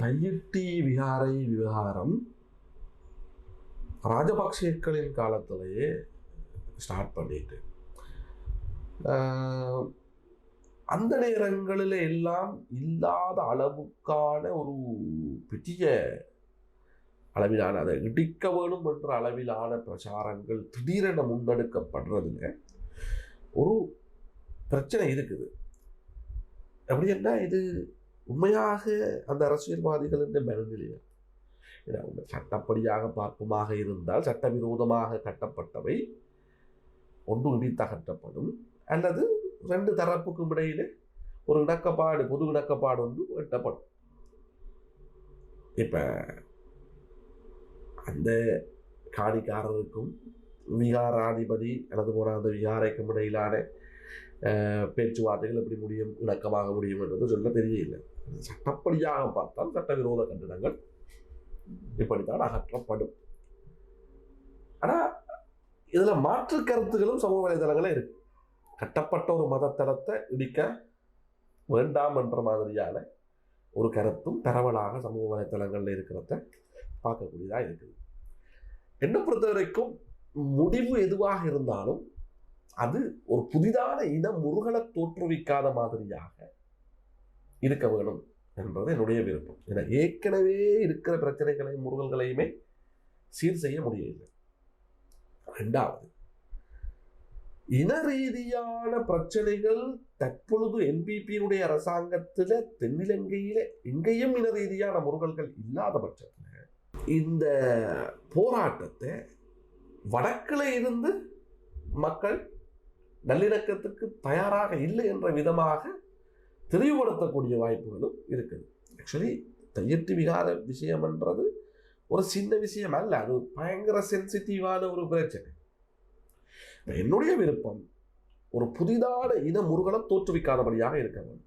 தையிட்டி விகாரை விவகாரம் ராஜபக்சேக்களின் காலத்திலேயே ஸ்டார்ட் பண்ணிட்டு. அந்த நேரங்களில் எல்லாம் இல்லாத அளவுக்கான ஒரு பெரிய அளவிலான அதை இடிக்க வேணும் என்ற அளவிலான பிரச்சாரங்கள் திடீரென முன்னெடுக்கப்படுறதுல ஒரு பிரச்சனை இருக்குது. அப்படி என்ன இது? உண்மையாக அந்த அரசியல்வாதிகளின் மனநிலையா ஏன்னா, சட்டப்படியாக பார்ப்புமாக இருந்தால் சட்டவிரோதமாக கட்டப்பட்டவை ஒன்று இடித்தகற்றப்படும் அல்லது ரெண்டு தரப்புக்கும் இடையிலே ஒரு இணக்கப்பாடு பொது இணக்கப்பாடு ஒன்று எட்டப்படும். இப்போ அந்த காணிக்காரருக்கும் விகாராதிபதி அல்லது போன அந்த விகாரைக்கும் இடையிலான பேச்சுவார்த்தைகள் எப்படி முடியும் இணக்கமாக முடியும் என்றது சொல்ல தெரியல சட்டப்படியாக பார்த்தால் சட்டவிரோத கட்டிடங்கள் இப்படித்தான் அகற்றப்படும். ஆனால் இதில் மாற்று கருத்துகளும் சமூக வலைதளங்களே இருக்கு. கட்டப்பட்ட ஒரு மதத்தலத்தை இடிக்க வேண்டாம் என்ற மாதிரியான ஒரு கருத்தும் பரவலாக சமூக வலைத்தளங்கள்ல இருக்கிறத பார்க்கக்கூடியதாக இருக்குது. என்னை பொறுத்த வரைக்கும் முடிவு எதுவாக இருந்தாலும் அது ஒரு புதிதான இன முருகலை தோற்றுவிக்காத மாதிரியாக இருக்க வேணும் என்பது என்னுடைய விருப்பம். ஏன்னா ஏற்கனவே இருக்கிற பிரச்சனைகளையும் முருகல்களையுமே சீர் செய்ய முடியவில்லை. ரெண்டாவது இன ரீதியான பிரச்சனைகள் தற்பொழுது என்பிபியினுடைய அரசாங்கத்தில் தென்னிலங்கையில எங்கேயும் இன ரீதியான முருகல்கள் இல்லாத பட்சத்தில் இந்த போராட்டத்தை வடக்கில் இருந்து மக்கள் நல்லிணக்கத்துக்கு தயாராக இல்லை என்ற விதமாக தெளிவுபடுத்தக்கூடிய வாய்ப்புகளும் இருக்குது. ஆக்சுவலி தையட்டு விகார விஷயம்ன்றது ஒரு சின்ன விஷயம் அல்ல. அது பயங்கர சென்சிட்டிவான ஒரு பிரச்சனை. என்னுடைய விருப்பம் ஒரு புதிதான இன முருகனை தோற்றுவிக்காதபடியாக இருக்க வேண்டும்.